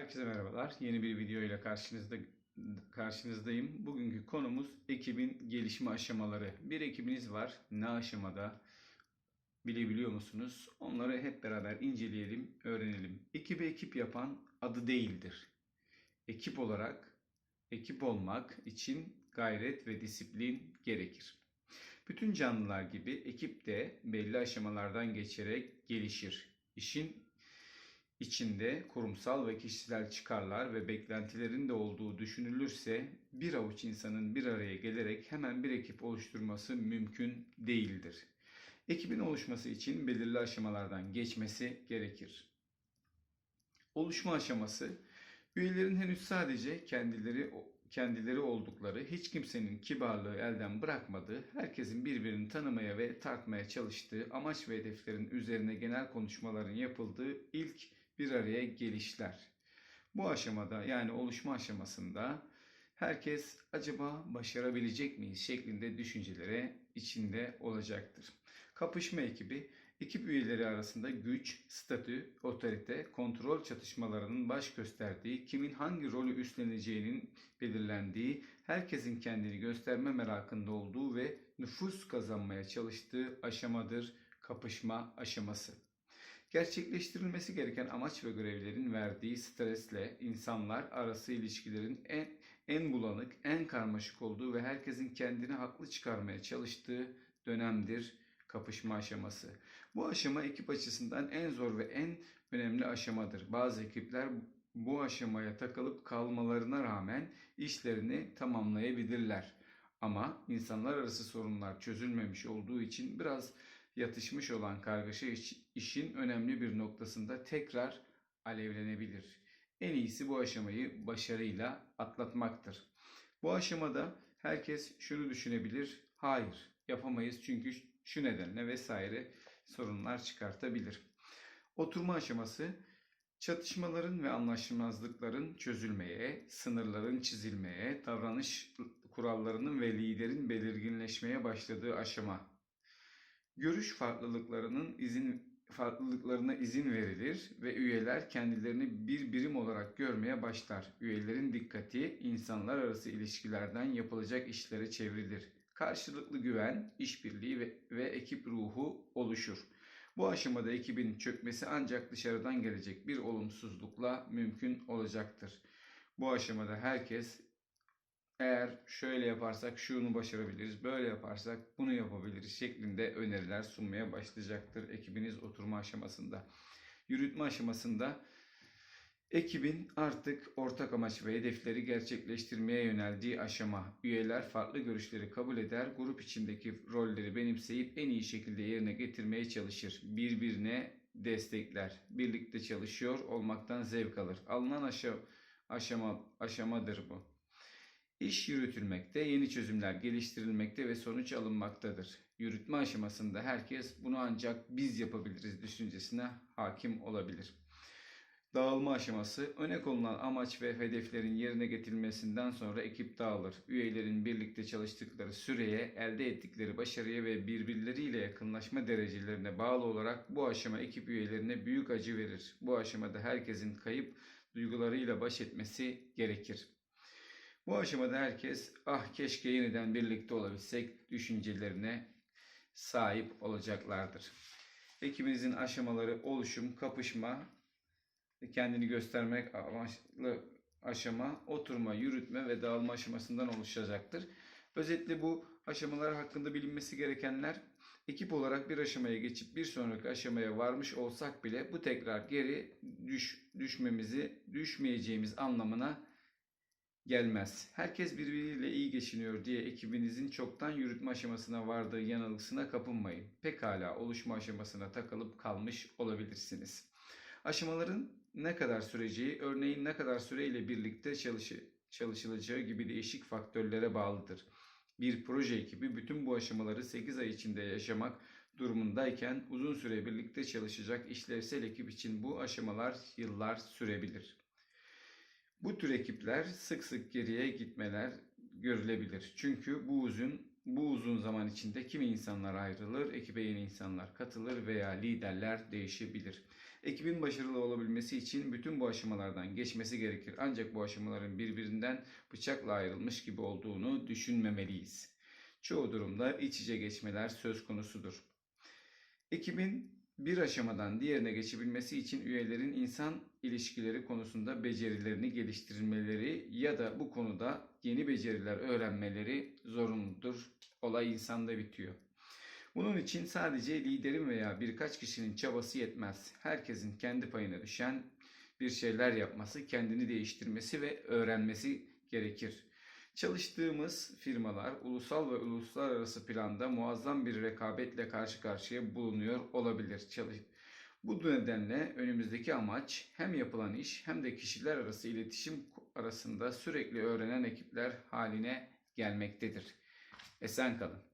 Herkese merhabalar. Yeni bir video ile karşınızda karşınızdayım. Bugünkü konumuz ekibin gelişme aşamaları. Bir ekibiniz var. Ne aşamada? Bilebiliyor musunuz? Onları hep beraber inceleyelim, öğrenelim. Ekibi ekip yapan adı değildir. Ekip olarak ekip olmak için gayret ve disiplin gerekir. Bütün canlılar gibi ekip de belli aşamalardan geçerek gelişir. İşin içinde kurumsal ve kişisel çıkarlar ve beklentilerin de olduğu düşünülürse bir avuç insanın bir araya gelerek hemen bir ekip oluşturması mümkün değildir. Ekibin oluşması için belirli aşamalardan geçmesi gerekir. Oluşma aşaması üyelerin henüz sadece kendileri kendileri oldukları, hiç kimsenin kibarlığı elden bırakmadığı, herkesin birbirini tanımaya ve tartmaya çalıştığı, amaç ve hedeflerin üzerine genel konuşmaların yapıldığı ilk bir araya gelişler. Bu aşamada yani oluşma aşamasında herkes acaba başarabilecek miyiz şeklinde düşüncelere içinde olacaktır. Kapışma ekibi ekip üyeleri arasında güç, statü, otorite, kontrol çatışmalarının baş gösterdiği, kimin hangi rolü üstleneceğinin belirlendiği, herkesin kendini gösterme merakında olduğu ve nüfus kazanmaya çalıştığı aşamadır kapışma aşaması. Gerçekleştirilmesi gereken amaç ve görevlerin verdiği stresle insanlar arası ilişkilerin en, en bulanık, en karmaşık olduğu ve herkesin kendini haklı çıkarmaya çalıştığı dönemdir kapışma aşaması. Bu aşama ekip açısından en zor ve en önemli aşamadır. Bazı ekipler bu aşamaya takılıp kalmalarına rağmen işlerini tamamlayabilirler. Ama insanlar arası sorunlar çözülmemiş olduğu için biraz yatışmış olan kargaşa işin önemli bir noktasında tekrar alevlenebilir. En iyisi bu aşamayı başarıyla atlatmaktır. Bu aşamada herkes şunu düşünebilir. Hayır, yapamayız çünkü şu nedenle vesaire sorunlar çıkartabilir. Oturma aşaması çatışmaların ve anlaşmazlıkların çözülmeye, sınırların çizilmeye, davranış kurallarının ve liderin belirginleşmeye başladığı aşama Görüş farklılıklarının izin farklılıklarına izin verilir ve üyeler kendilerini bir birim olarak görmeye başlar. Üyelerin dikkati insanlar arası ilişkilerden yapılacak işlere çevrilir. Karşılıklı güven, işbirliği ve, ve ekip ruhu oluşur. Bu aşamada ekibin çökmesi ancak dışarıdan gelecek bir olumsuzlukla mümkün olacaktır. Bu aşamada herkes eğer şöyle yaparsak şunu başarabiliriz, böyle yaparsak bunu yapabiliriz şeklinde öneriler sunmaya başlayacaktır ekibiniz oturma aşamasında. Yürütme aşamasında ekibin artık ortak amaç ve hedefleri gerçekleştirmeye yöneldiği aşama. Üyeler farklı görüşleri kabul eder, grup içindeki rolleri benimseyip en iyi şekilde yerine getirmeye çalışır. Birbirine destekler, birlikte çalışıyor olmaktan zevk alır. Alınan aşama, aşama aşamadır bu. İş yürütülmekte, yeni çözümler geliştirilmekte ve sonuç alınmaktadır. Yürütme aşamasında herkes bunu ancak biz yapabiliriz düşüncesine hakim olabilir. Dağılma aşaması öne konulan amaç ve hedeflerin yerine getirilmesinden sonra ekip dağılır. Üyelerin birlikte çalıştıkları süreye, elde ettikleri başarıya ve birbirleriyle yakınlaşma derecelerine bağlı olarak bu aşama ekip üyelerine büyük acı verir. Bu aşamada herkesin kayıp duygularıyla baş etmesi gerekir. Bu aşamada herkes ah keşke yeniden birlikte olabilsek düşüncelerine sahip olacaklardır. Ekibinizin aşamaları oluşum, kapışma, kendini göstermek amaçlı aşama, oturma, yürütme ve dağılma aşamasından oluşacaktır. Özetle bu aşamalar hakkında bilinmesi gerekenler ekip olarak bir aşamaya geçip bir sonraki aşamaya varmış olsak bile bu tekrar geri düş, düşmemizi, düşmeyeceğimiz anlamına gelmez. Herkes birbiriyle iyi geçiniyor diye ekibinizin çoktan yürütme aşamasına vardığı yanılgısına kapılmayın. Pekala oluşma aşamasına takılıp kalmış olabilirsiniz. Aşamaların ne kadar süreceği, örneğin ne kadar süreyle birlikte çalışı, çalışılacağı gibi değişik faktörlere bağlıdır. Bir proje ekibi bütün bu aşamaları 8 ay içinde yaşamak durumundayken uzun süre birlikte çalışacak işlevsel ekip için bu aşamalar yıllar sürebilir. Bu tür ekipler sık sık geriye gitmeler görülebilir. Çünkü bu uzun bu uzun zaman içinde kimi insanlar ayrılır, ekibe yeni insanlar katılır veya liderler değişebilir. Ekibin başarılı olabilmesi için bütün bu aşamalardan geçmesi gerekir. Ancak bu aşamaların birbirinden bıçakla ayrılmış gibi olduğunu düşünmemeliyiz. Çoğu durumda iç içe geçmeler söz konusudur. Ekibin bir aşamadan diğerine geçebilmesi için üyelerin insan ilişkileri konusunda becerilerini geliştirmeleri ya da bu konuda yeni beceriler öğrenmeleri zorunludur. Olay insanda bitiyor. Bunun için sadece liderin veya birkaç kişinin çabası yetmez. Herkesin kendi payına düşen bir şeyler yapması, kendini değiştirmesi ve öğrenmesi gerekir. Çalıştığımız firmalar ulusal ve uluslararası planda muazzam bir rekabetle karşı karşıya bulunuyor olabilir. Bu nedenle önümüzdeki amaç hem yapılan iş hem de kişiler arası iletişim arasında sürekli öğrenen ekipler haline gelmektedir. Esen kalın.